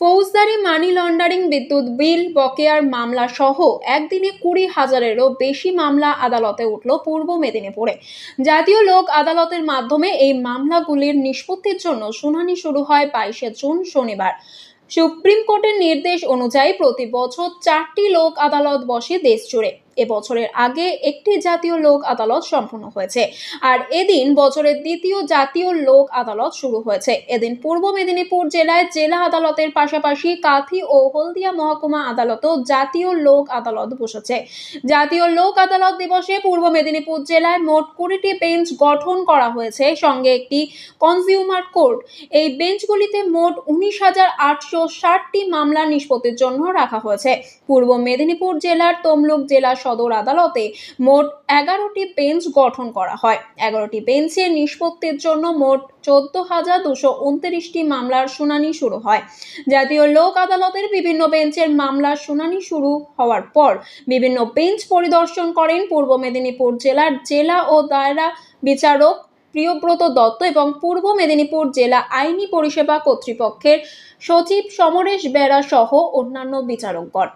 ফৌজদারি money laundering বিদ্যুৎ বিল, বকেয়ার মামলা সহ একদিনে কুড়ি হাজারেরও বেশি মামলা আদালতে উঠল পূর্ব মেদিনীপুরে। জাতীয় লোক আদালতের মাধ্যমে এই মামলাগুলির নিষ্পত্তির জন্য শুনানি শুরু হয় বাইশে জুন শনিবার। সুপ্রিম কোর্টের নির্দেশ অনুযায়ী প্রতি বছর চারটি লোক আদালত বসে দেশ জুড়ে। এবছরের আগে একটি জাতীয় লোক আদালত সম্পন্ন হয়েছে। আর এদিন বছরের দ্বিতীয় জাতীয় লোক আদালত শুরু হয়েছে। এদিন পূর্ব মেদিনীপুর জেলায় জেলা আদালতের পাশাপাশি কাথি ও হলদিয়া মহকুমা আদালতও জাতীয় লোক আদালত বসেছে। জাতীয় লোক আদালত দিবসে পূর্ব মেদিনীপুর জেলায় মোট কুড়িটি বেঞ্চ গঠন করা হয়েছে। সঙ্গে একটি কনজিউমার কোর্ট। এই বেঞ্চগুলিতে মোট উনিশ হাজার আটশো ষাটটি মামলা নিষ্পত্তির জন্য রাখা হয়েছে। পূর্ব মেদিনীপুর জেলার তমলুক জেলা সদর আদালতে মোট এগারোটি বেঞ্চ গঠন করা হয়। এগারোটি বেঞ্চের নিষ্পত্তির জন্য মোট চোদ্দ হাজার দুশো উনত্রিশটি মামলার শুনানি শুরু হয়। জাতীয় লোক আদালতের বিভিন্ন বেঞ্চের মামলার শুনানি শুরু হওয়ার পর বিভিন্ন বেঞ্চ পরিদর্শন করেন পূর্ব মেদিনীপুর জেলার জেলা ও দায়রা বিচারক প্রিয়ব্রত দত্ত এবং পূর্ব মেদিনীপুর জেলা আইনি পরিষেবা কর্তৃপক্ষের সচিব সমরেশ বেরা সহ অন্যান্য বিচারকগণ।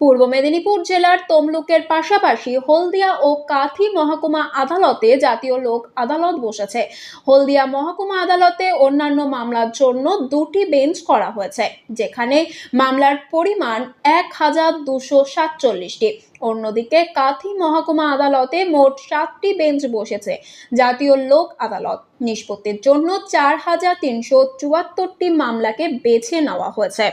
পূর্ব মেদিনীপুর জেলার তমলুকের পাশাপাশি হলদিয়া ও কাথি মহকুমা আদালতে জাতীয় লোক আদালত বসেছে। হলদিয়া মহকুমা আদালতে অন্যান্য মামলার জন্য দুটি বেঞ্চ করা হয়েছে, যেখানে মামলার পরিমাণ এক হাজার দুশো সাতচল্লিশটি। অন্যদিকে কাথি মহকুমা আদালতে মোট সাতটি বেঞ্চ বসেছে, জাতীয় লোক আদালত। নিষ্পত্তির জন্য চার হাজার তিনশো চুয়াত্তরটি মামলাকে বেছে নেওয়া হয়েছে।